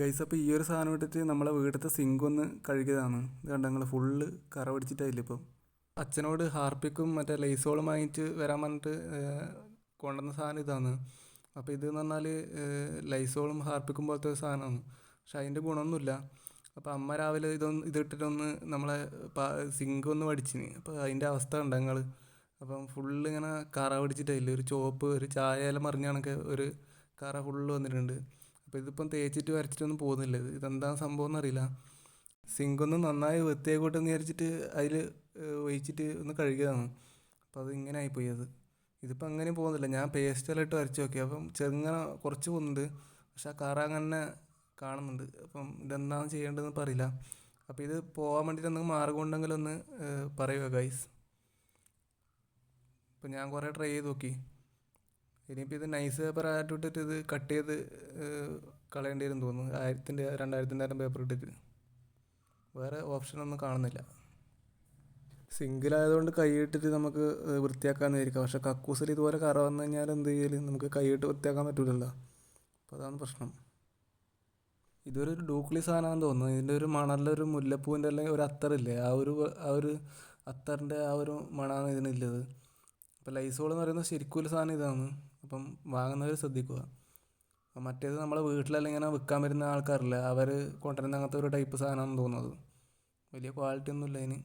Guys അപ്പോൾ ഈ ഒരു സാധനം ഇട്ടിട്ട് നമ്മളെ വീട്ടിലത്തെ സിങ്ക് ഒന്ന് കഴുകിയതാണ്. ഇത് കണ്ടോ നിങ്ങൾ ഫുള്ള് കറ പിടിച്ചിട്ടായില്ല ഇപ്പം? അച്ഛനോട് ഹാർപ്പിക്കും മറ്റേ ലൈസോളും വാങ്ങിയിട്ട് വരാൻ പറഞ്ഞിട്ട് കൊണ്ടുവന്ന സാധനം ഇതാണ്. അപ്പോൾ ഇതെന്ന് പറഞ്ഞാൽ ലൈസോളും ഹാർപ്പിക്കും പോലത്തെ ഒരു സാധനമാണ്. പക്ഷെ അതിന്റെ ഗുണമൊന്നുമില്ല. അപ്പോൾ അമ്മ രാവിലെ ഇതൊന്ന് ഇതിട്ടിട്ടൊന്ന് നമ്മളെ സിങ്ക് ഒന്ന് വടിച്ചിന്. അപ്പോൾ അതിന്റെ അവസ്ഥ ഉണ്ട് ഞങ്ങൾ അപ്പം ഫുള്ള് ഇങ്ങനെ കറ പിടിച്ചിട്ടായില്ല ഒരു ചോപ്പ് ഒരു ചായ ഇല മറിഞ്ഞ ഒരു കറ ഫുള്ള് വന്നിട്ടുണ്ട്. അപ്പോൾ ഇതിപ്പം തേച്ചിട്ട് വരച്ചിട്ടൊന്നും പോകുന്നില്ല. ഇത് ഇതെന്താ സംഭവം എന്നറിയില്ല. സിങ്ക് ഒന്ന് നന്നായി വൃത്തിയായിക്കോട്ടെ എന്ന് വിചാരിച്ചിട്ട് അതിൽ ഒഴിച്ചിട്ട് ഒന്ന് കഴുകിയതാണ്. അപ്പോൾ അത് ഇങ്ങനെ ആയിപ്പോയി അത്. ഇതിപ്പോൾ അങ്ങനെ പോകുന്നില്ല. ഞാൻ പേസ്റ്റെല്ലാം ഇട്ട് വരച്ച് നോക്കി. അപ്പം ചെറുങ്ങനെ കുറച്ച് പോകുന്നുണ്ട്. പക്ഷെ ആ കറ അങ്ങനെ കാണുന്നുണ്ട്. അപ്പം ഇതെന്താണ് ചെയ്യേണ്ടതെന്ന് പറയില്ല അപ്പോൾ ഇത് പോകാൻ വേണ്ടിയിട്ട് എന്തെങ്കിലും മാർഗം ഉണ്ടെങ്കിൽ ഒന്ന് പറയുക ഗൈസ് അപ്പം ഞാൻ കുറേ ട്രൈ ചെയ്ത് നോക്കി. ഇനിയിപ്പോൾ ഇത് നൈസ് പേപ്പർ ആയിട്ട് ഇട്ടിട്ട് ഇത് കട്ട് ചെയ്ത് കളയേണ്ടി വരും തോന്നുന്നു. ആയിരത്തിന്റെ രണ്ടായിരത്തിന്റെ നേരം പേപ്പർ ഇട്ടിട്ട്. വേറെ ഓപ്ഷനൊന്നും കാണുന്നില്ല. സിങ്കിലായതുകൊണ്ട് കൈയിട്ടിട്ട് നമുക്ക് വൃത്തിയാക്കാമെന്ന് വിചാരിക്കാം പക്ഷെ കക്കൂസിൽ ഇതുപോലെ കറ വന്നു കഴിഞ്ഞാൽ എന്ത് ചെയ്യലും? നമുക്ക് കൈയിട്ട് വൃത്തിയാക്കാൻ പറ്റില്ലല്ലോ അപ്പോൾ അതാണ് പ്രശ്നം. ഇതൊരു ഡൂക്ലി സാധനമാണെന്ന് തോന്നുന്നു. ഇതിന്റെ ഒരു മണലിലൊരു മുല്ലപ്പൂവിന്റെ അല്ലെങ്കിൽ ഒരു അത്തറില്ലേ ആ ഒരു ആ ഒരു അത്തറിന്റെ ആ ഒരു മണമാണ് ഇതിനുള്ളത് അപ്പോൾ ലൈസോൾ എന്ന് പറയുന്നത് ശരിക്കും ഒരു സാധനം ഇതാണ്. അപ്പം വാങ്ങുന്നവർ ശ്രദ്ധിക്കുക. മറ്റേത് നമ്മളെ വീട്ടിലെല്ലാം ഇങ്ങനെ വിൽക്കാൻ വരുന്ന ആൾക്കാരില്ലേ അവർ കൊണ്ടുവരുന്ന അങ്ങനത്തെ ഒരു ടൈപ്പ് സാധനമാണെന്ന് തോന്നുന്നത്. വലിയ ക്വാളിറ്റി ഒന്നുമില്ല അതിന്